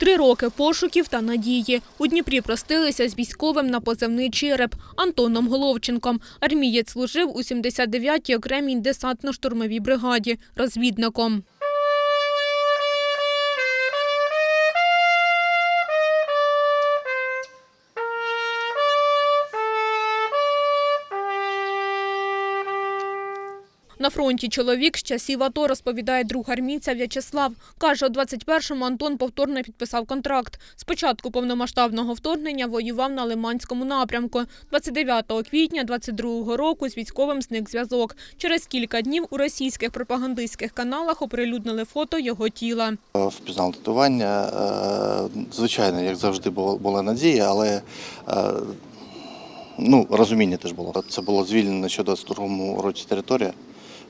Три роки пошуків та надії. У Дніпрі простилися з військовим на позивний «Череп» Антоном Головченком. Армієць служив у 79-й окремій десантно-штурмовій бригаді розвідником. На фронті чоловік з часів АТО, розповідає друг армійця В'ячеслав. Каже, у 21-му Антон повторно підписав контракт. Спочатку повномасштабного вторгнення воював на Лиманському напрямку. 29 квітня 22-го року з військовим зник зв'язок. Через кілька днів у російських пропагандистських каналах оприлюднили фото його тіла. Е, Впізнав татування. Е, Звичайно, як завжди, була надія, але е, ну, розуміння теж було. Це було звільнено ще до другому році територія,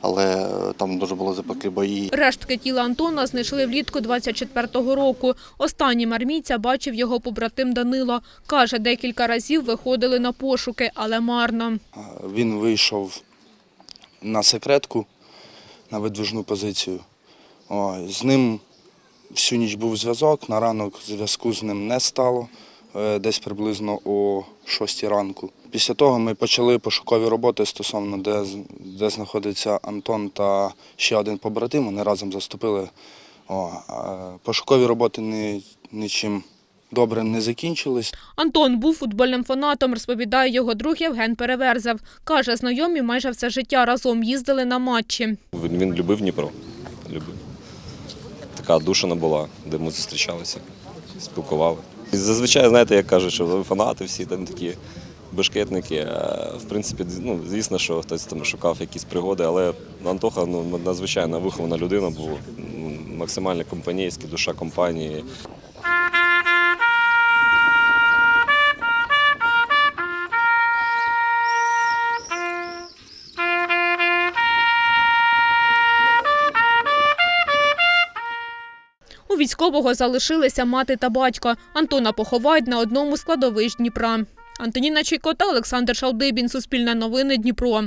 але е, там дуже були запеклі бої. Рештки тіла Антона знайшли влітку 24-го року. Останнім армійця бачив його побратим Данило. Каже, декілька разів виходили на пошуки, але марно. Він вийшов на секретку, на видвижну позицію. О, з ним всю ніч був зв'язок, на ранок зв'язку з ним не стало, е, десь приблизно о 6 ранку. Після того ми почали пошукові роботи стосовно, де, де знаходиться Антон та ще один побратим. Вони разом заступили. О, пошукові роботи ні, нічим добре не закінчились. Антон був футбольним фанатом, розповідає його друг Євген Переверзев. Каже, знайомі майже все життя разом їздили на матчі. Він, він любив Дніпро. Любив. Така душина була, де ми зустрічалися, спілкували. І зазвичай, знаєте, як кажуть, що ви фанати всі там такі бешкетники. В принципі, ну, звісно, що хтось там шукав якісь пригоди, але Антоха ну, надзвичайно вихована людина був, максимально компанійський, душа компанії. У військового залишилися мати та батько. Антона поховають на одному з кладовищ Дніпра. Антоніна Чайкота, Олександр Шалдибін. Суспільне новини Дніпро.